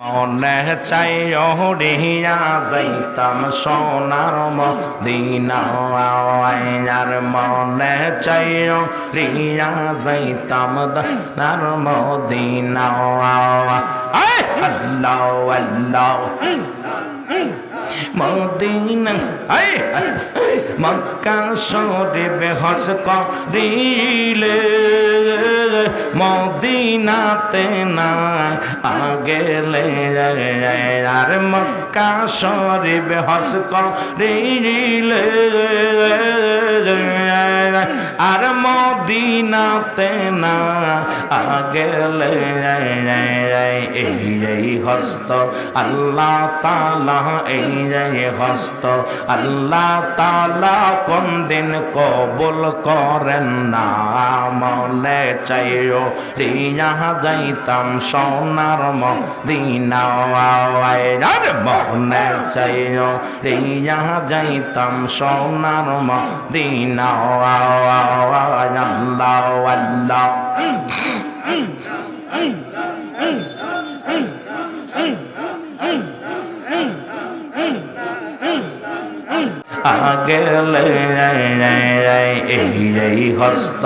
মনে চাই হরিয়া যাইতাম সোনার মদিনার মনে চাই হরিয়া যাইতাম দানার Medina Allah Allah. Medina Mecca শরীফ হস করিলে, মদিনাতে না আগেলে আর মক্কা শরীফ হস করিলে, আর মদিনাতে না আগেলে এই হস্ত আল্লাহ তালা এই যে হস্ত আল্লাহ তালা কোন দিন কবুল করেন না। মনে চাইও রিয়া যাইতাম সোনার মদিনা মনে চাইও রিয়া যাইতাম সোনার মদিনা আল্লাহ আল্লাহ। এই এই হস্ত,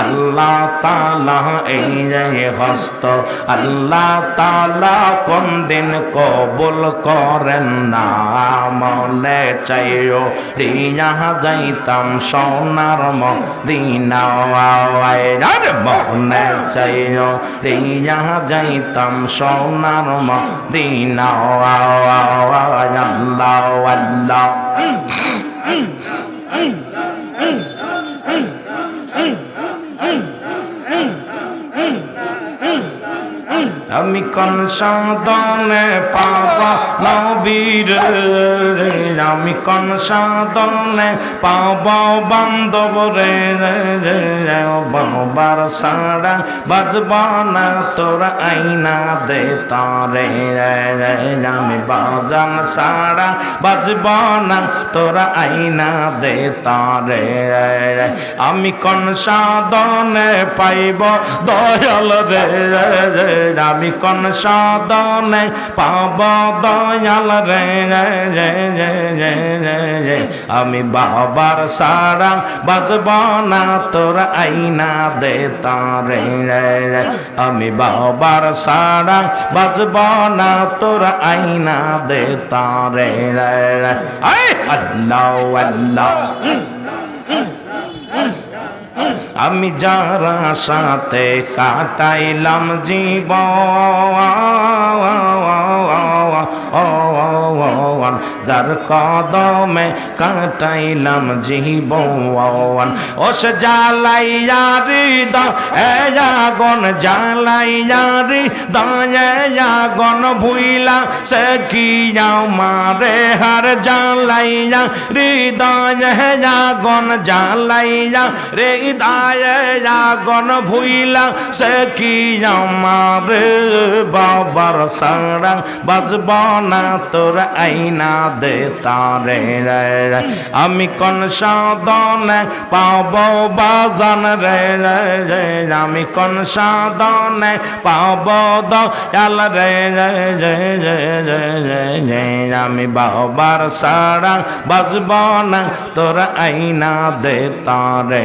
আল্লাহ তালা এই যে হস্ত, আল্লাহ তালা কোন দিন কবুল করেন না? মনে চাইও, রিয়া যাইতাম সোনার মদিনা মনে চাইও, রিয়া যাইতাম সোনার মদিনা আল্লাহ আল্লাহ। আমি কোন সাধনে পাবা নবীর। আমি কোন সাধনে পাবা বান্ধব রে। বাবার সারা বাজব না, তোর আইনা দে তারে। আমি বাজান সারা বাজব না, তোর আইনা দে তারে। আমি কোন সাধনে পাইব দয়াল রে। আমি কোন সাধনে পাব দয়াল? রে আমি বাবার সারা বাজব না, তোর আইনা দে তারে আমি বাবার সারা বাজব না, তোর আইনা দে তারে আল্লাহ আল্লাহ। আমি যারা সাথে কাটাইলাম জীব যার কদমে কাটাইলাম জীবন। ও সে জ্বালাইয়া হৃদ এগন জ্বালাইয়া হৃদ এগন ভুইলা, সে কি মারে হার জ্বালাইয়া হৃদয় গন জ্বালাইয়া রে হৃদয় গন ভুইলা, সে কি আমার বাবার সারা বাজব না তোর আইনা দে তারে রে আমি কোন সাধনে পাব বাজান রে রে আমি কোন সাধনে পাব দয়াল রে আমি বাবার সারা বাজব না, তোর আইনা দে তারে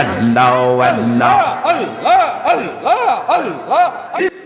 আল্লাহ। আল্লাহ আল্লাহ আল্লাহ আল্লাহ।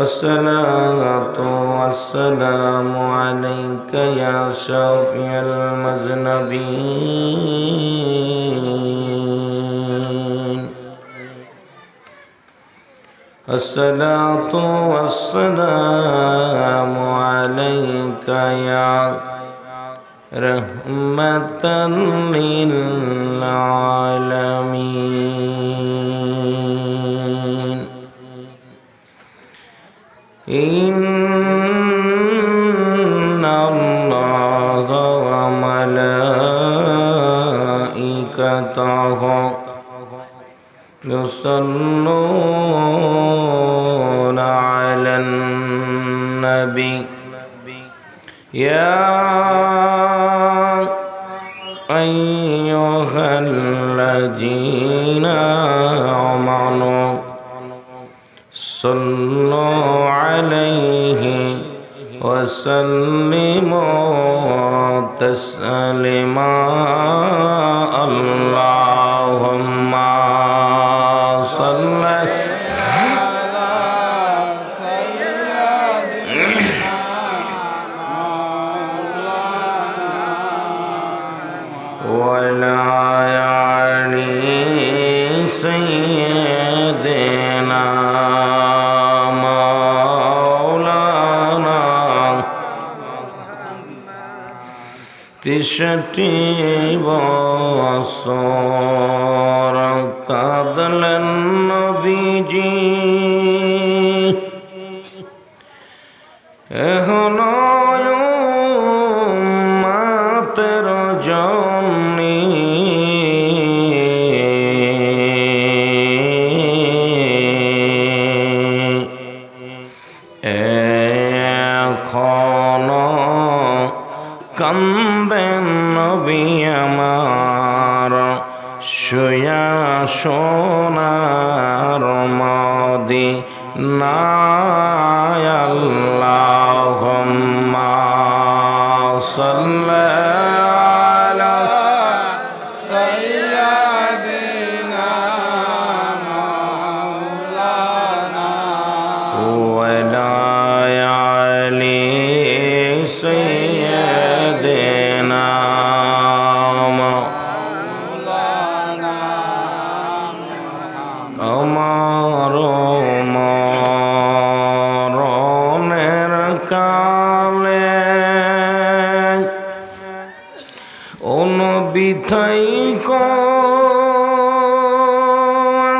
الصلاة والسلام عليك يا شافي المذنبين. الصلاة والسلام عليك يا رحمة للعالمين তিষট্টি বছর কাঁদলেন নবীজি। এখনও মাতের জন্যে এখনও কান্দেন নবী আমার শুয়া সোনার মদি নায়াল্লাহুম্মা অনবিথাই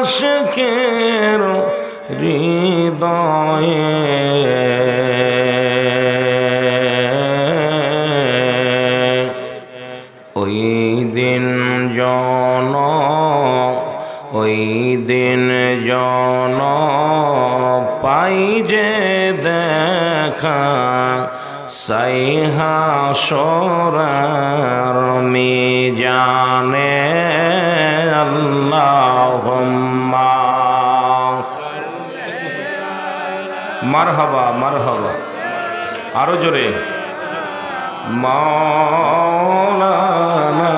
আশেকের হৃদয়ে। ওই দিন জন ওই দিন জন পাই যে দেখা সাইহা সরার মিজানে আল্লাহুম্মা। মারহাবা মারহাবা। আরও জোরে। মাওলানা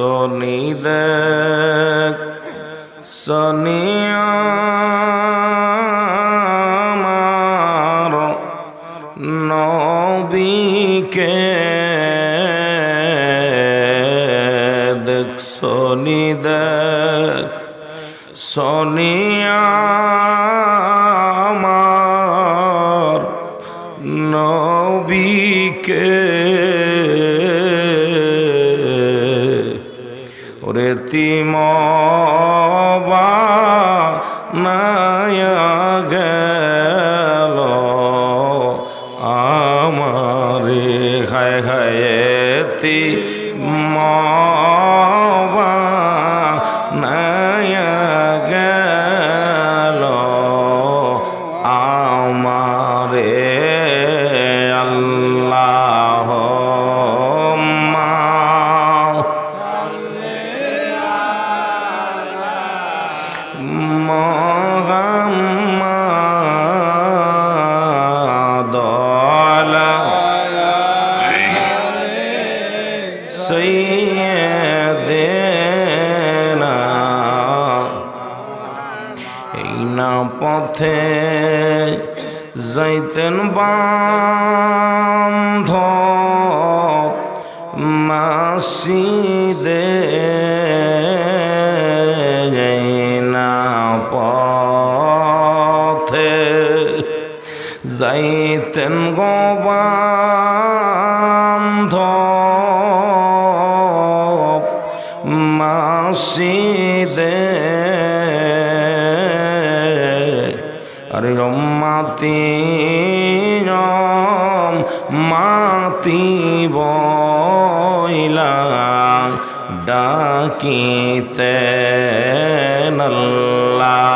সনি দেখ সনি নবীকে। দেখ সনি দেখ সনি ওরে তিম নায়া গেল আমারে হায় হায় পথে যাইতেন বান্ধ মাসিদে। না পথে যাইতেন গোবান্ধ মাসিদে। মাতি মাতি বইলা ডাকিতে নল্লাহ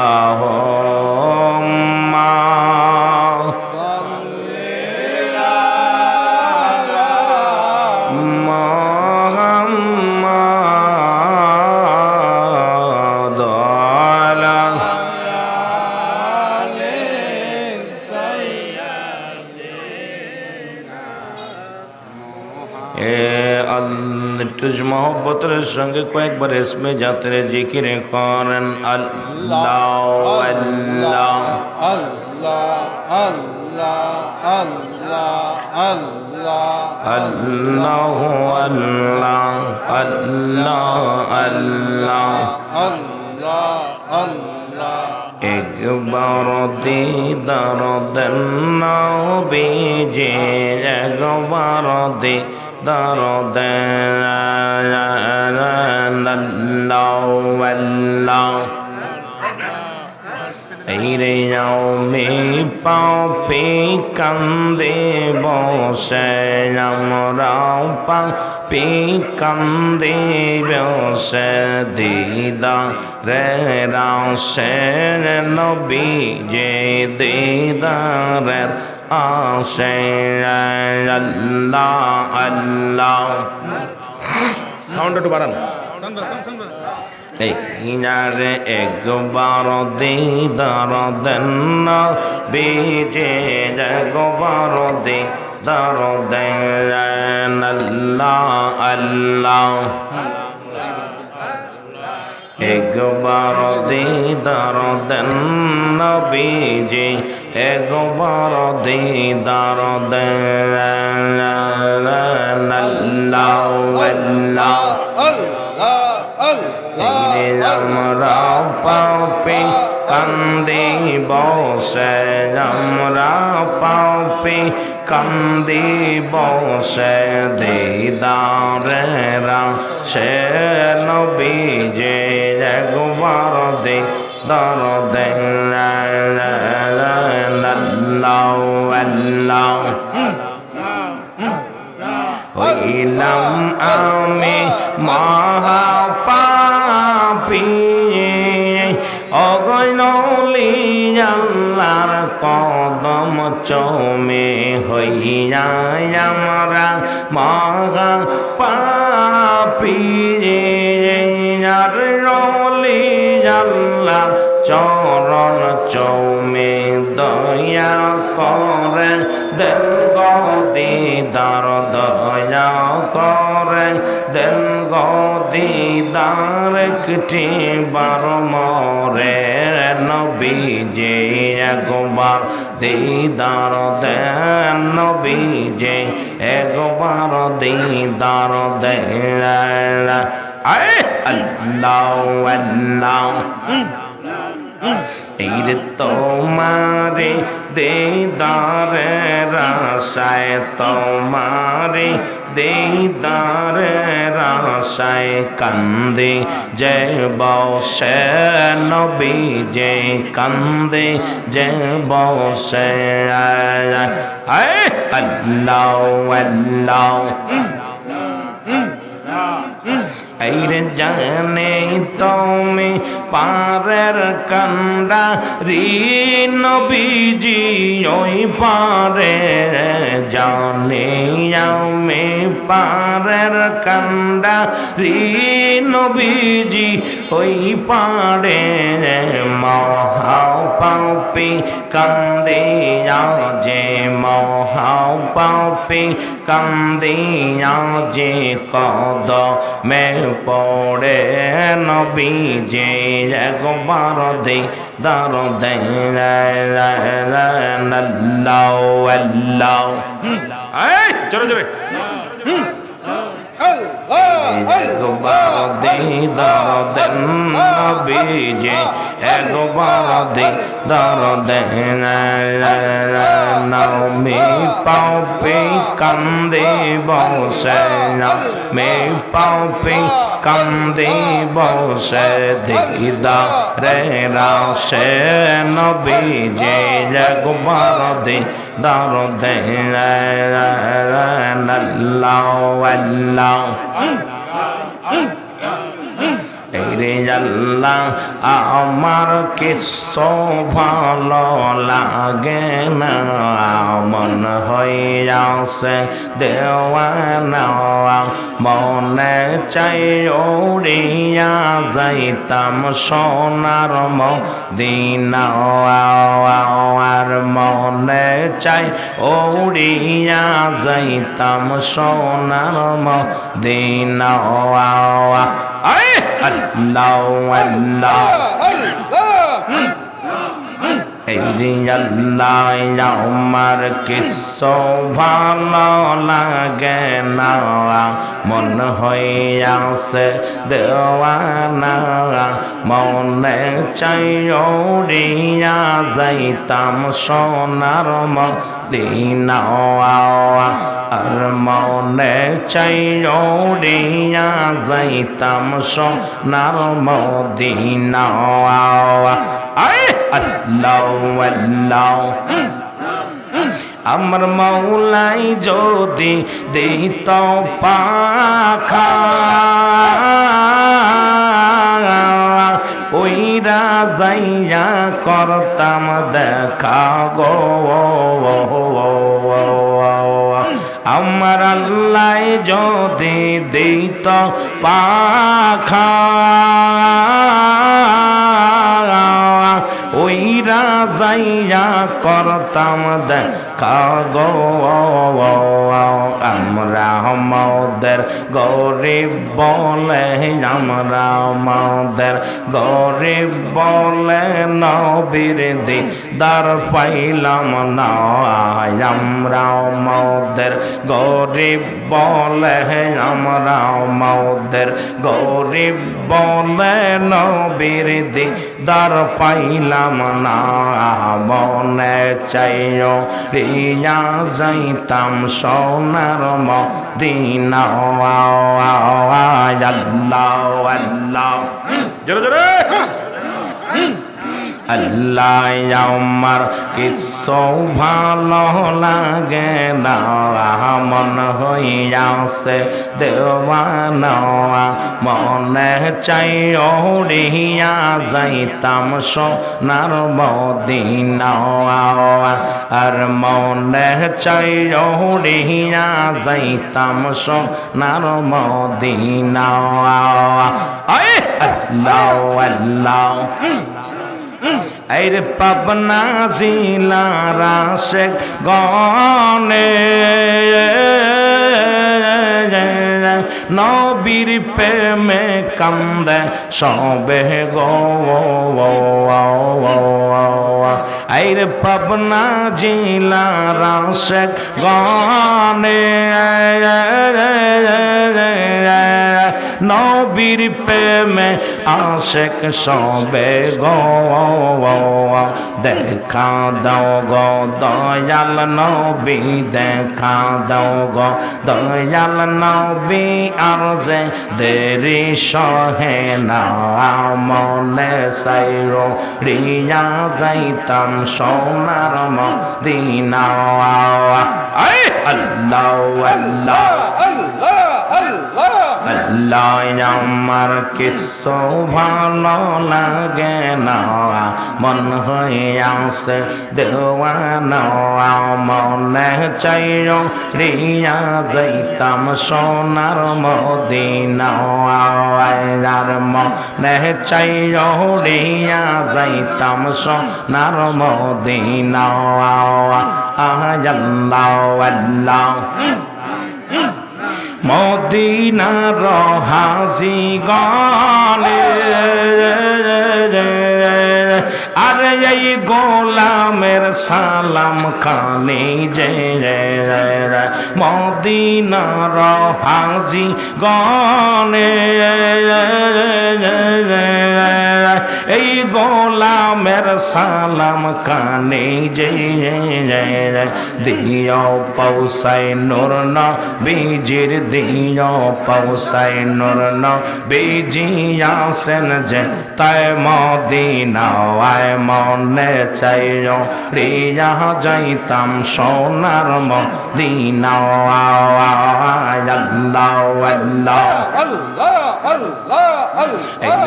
সঙ্গে কয়েকবার এসমে যাত্রে জিকিরে করেন আল্লাহ আল্লাহ আল্লাহ আল্লাহ আল্লাহ আল্লাহ আল্লাহ আল্লাহ আল্লাহ আল্লাহ আল্লাহ আল্লাহ একবার দিদার দেন বেজে একবার দিদার الأرض ইরে যাওমে পাপে কান্দে বসে আমরাও পাপে কান্দে বসে দিদা রে রাও সে নবী যে দিদা রে আল্লাহ আল্লাহ সাউন্ড একটু বাড়ান ইনারে একবার দিদার দেন বেজে একবার দিদার দেন আল্লাহ আল্লাহ একবার দিদার দেন বেজে একবার দিদার আমরা পাপে কান্দে বসে আমরা পাপে। কান্দে বসে দিদারেরা। সে নবী যে একবার درد لا لا لا لا الله الله হইলাম আমি মহা পাপি অগলি আল্লাহর কদম চৌমে হইয়া আমরা পাপি রে রলি আল্লাহ চরণ চৌমে দয়া করে, দেন গদিদার দয়া করে, দেন গদিদার একটি বার মরে, নবী যে একবার দিদার, দেন নবী যে একবার দিদার, দেন। আল্লাহ আল্লাহ। এই তোমারে দেদারে রাশায় তোমারে দেদারে রাশায় কান্দে, যে বসে নবী যে কান্দে, যে বসে আল্লাহ আল্লাহ। এইরে জানে তুমি পারের কান্দা রি নবীজি ওই পারে জানে আমি পারের কান্দা রি নবীজি ওই পাড়ে মহাও পাপি কান্দিয়া যে মহাও পাপি কান্দিয়া যে কদ মে পড়ে নবী যে একবার দে দার দে আল্লাহ আল্লাহ জোরে জোরে একবার দিদার দেন নবীজি একবার দিদার দেন নামি পাপি কান্দে বসে মে পাপি কান্দে বসে দিদা রে রাসে নবীজি একবার দিদার দেন আল্লাহ আল্লাহ। ah, ah, ah, ah. রে আল্লাহ, আমার কিছু ভালো লাগে না। মন হইয়াছে দেওয়ানা, মনে চাই ওড়িয়া যাইতাম সোনার মদিনা। আর মনে চাই ওড়িয়া যাইতাম সোনার মদিনা। আল্লাহ আল্লাহ। আমার কিছু ভালো লাগে না মন হইয়াছে দেওয়ানা। মনে চাই ওড়িয়া যাইতাম সোনার মদিনা আর মনে চাই ওড়িয়া যাইতাম সোনার মদিনা আয়! আল্লাহ আল্লাহ। আমার মৌলাই যদি দিত পাখা ওইরা যাইয়া করতাম দেখা গো। আমার আল্লাহ যদি দিত পাখা ou em ওইরা যাইয়া করতাম দেখা আমরা আমাদের গরিব বলে, আমরা আমাদের গরিব বলে নবীর দিদার পাইলাম না। আমরা আমাদের গরিব বলে, আমরা আমাদের গরিব বলে নবীর দিদার পাইলাম না। মনে চাইও রিয়া যাইতাম সোনার মদিনা। আল্লাহ আল্লাহ। জোরে জোরে। আল্লাহ আমার কিছু ভালো লাগে না? মন হইয়াছে দেওয়ানা। মনে চাই ওড়িয়া যাইতাম সোনার মদিনা। আর মনে চাই ওড়িয়া যাইতাম সোনার মদিনা। আল্লাহ আল্লাহ। এর পাবনা জিলারা সে গনে। নবীর প্রেমে কান্দে সবে আইর পাবনা জিলারা সে গনে। নবীর প্রেমে আশেক সবে গো দেখা দাও গো, দয়াল নবী, দেখা দাও গো, দয়াল নবী, আর যে দেরি সহে না, মনে সাইরো, রিয়া যাইতাম সোনার মদিনা আল্লাহ আল্লাহ। আল্লাহ আল্লাহ আল্লাহ আমার কিছু ভালো লাগে না মন হইয়াছে দেওয়ানা মনে চাই রিয়া যাইতাম সোনার মদিনা আর মনে চাই রিয়া যাইতাম সোনার মদিনা আহ আল্লাহ আল্লাহ মদিনার হাজি গানে আরে এই গোলামের সালাম খানে যে মদিনার হাজি গনে এই গোলামের সালাম কানে যে দিও পৌসাই নূর ন বীজির দিও পৌসাই নূর ন বীজি আসেন যে তাই মদিনা আয় মনে চাইও রিয়া যাইতাম সোনার মদিনা।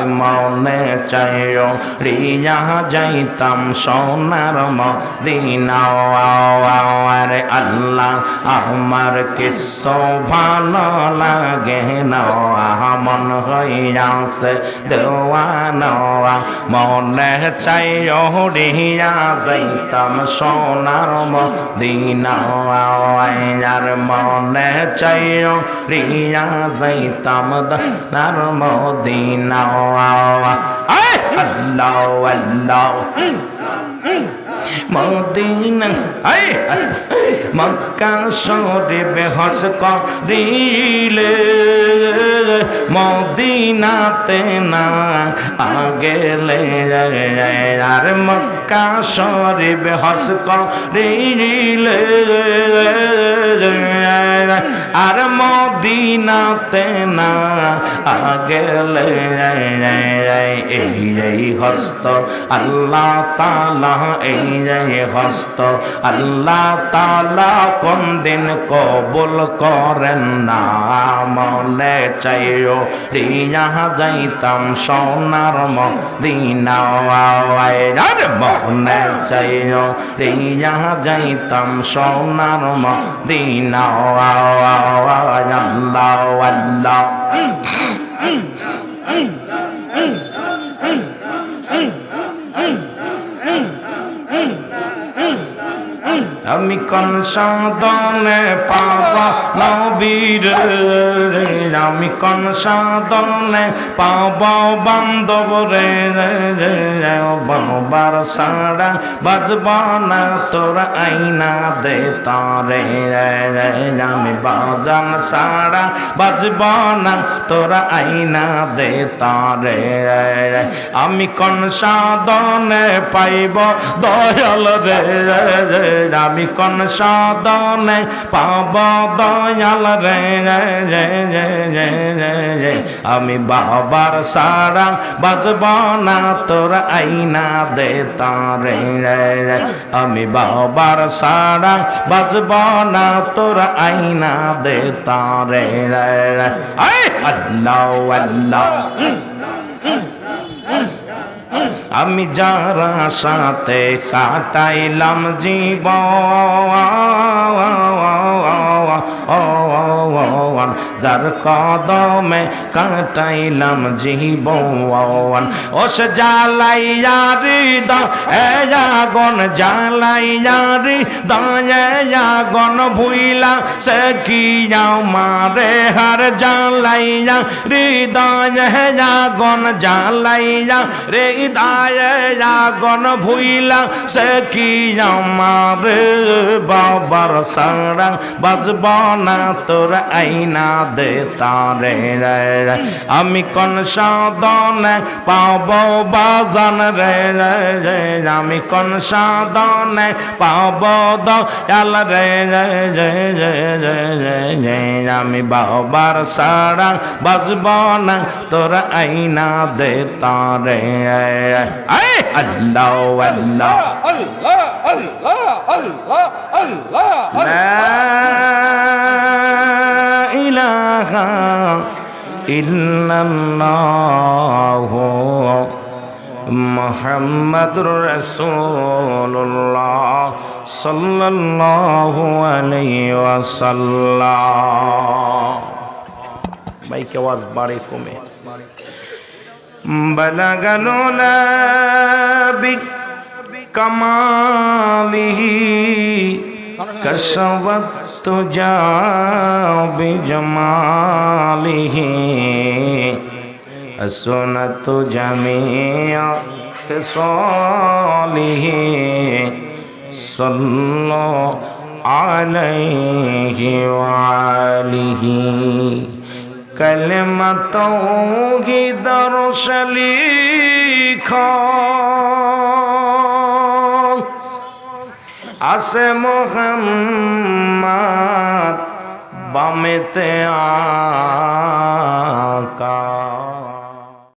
মনে চাইও রিয়া যাইতাম সোনার মদিনা। আরে আল্লাহ, আমার কিছু ভালো লাগে না। মন হইয়াছে দেওয়ানা। মনে চাইও রিয়া যাইতাম সোনার মদিনা আর মনে চাইও রিয়া যাইতাম দার Medina Allah Allah. Medina Mecca শরীফ হস করিলে মদিনাতে না আগেলে আর মক্কা শরীফ হস করিলে আর মদিনাতে না আগেলে এই এই হস্ত আল্লাহ তালা এই এই হস্ত আল্লাহ তালা কোন দিন কবুল করেন না? মনে চাইও, রিয়া যাইতাম সোনার মদিনা মনে চাইও রিয়া যাইতাম সোনার মদিনা আল্লাহ আল্লাহ। আমি কোন সাধনে পাব নবীর। আমি কোন সাধনে পাব বান্ধব রে। বাবার সারা বাজব না, তোর আইনা দে তারে। আমি বাজান সারা বাজব না, তোর আইনা দে তারে। আমি কোন সাধনে পাইব দয়াল রে। আমি কোন সাধনে পাব দয়াল রে আমি বাবার সারা বাজব না, তোর আইনা দে তারে আমি বাবার সারা বাজব না, তোর আইনা দে তারে আল্লাহ আল্লাহ। আমি যারা সাথে কাটাইলাম জীবন, যার কদমে কাটাইলাম জীবন। ও সে জ্বালাইয়া হৃদয় গন জ্বালাইয়া হৃদয় গন ভুইলা, সে কি মারে হার জ্বালাইয়া হৃদয় গন জ্বালাইয়া রে হৃদয় ভুইলা, সে কি আমার বাবার সারা বাজব না তোর আইনা দে তারে আমি কোন সাধনে পাব বাজান রে রে আমি কোন সাধনে পাব দয়াল রে আমি বাবার সারা বাজব না তোর আইনা দে তারে আল্লাহ আল্লাহ। আল্লাহ আল্লাহ আল্লাহ আল্লাহ لا إله ইল্লাল্লাহ মোহাম্মদুর রাসূলুল্লাহ সাল্লাল্লাহু আলাইহি ওয়াসাল্লাম মাইক আওয়াজ বাড়ে কমে بلغ العلا بكماله كشف تجا بجماله السنة جميع خصاله صلوا عليه وآله کلمتوں کی درس لکھا আসে মোহাম্মদ বামেতে আকা।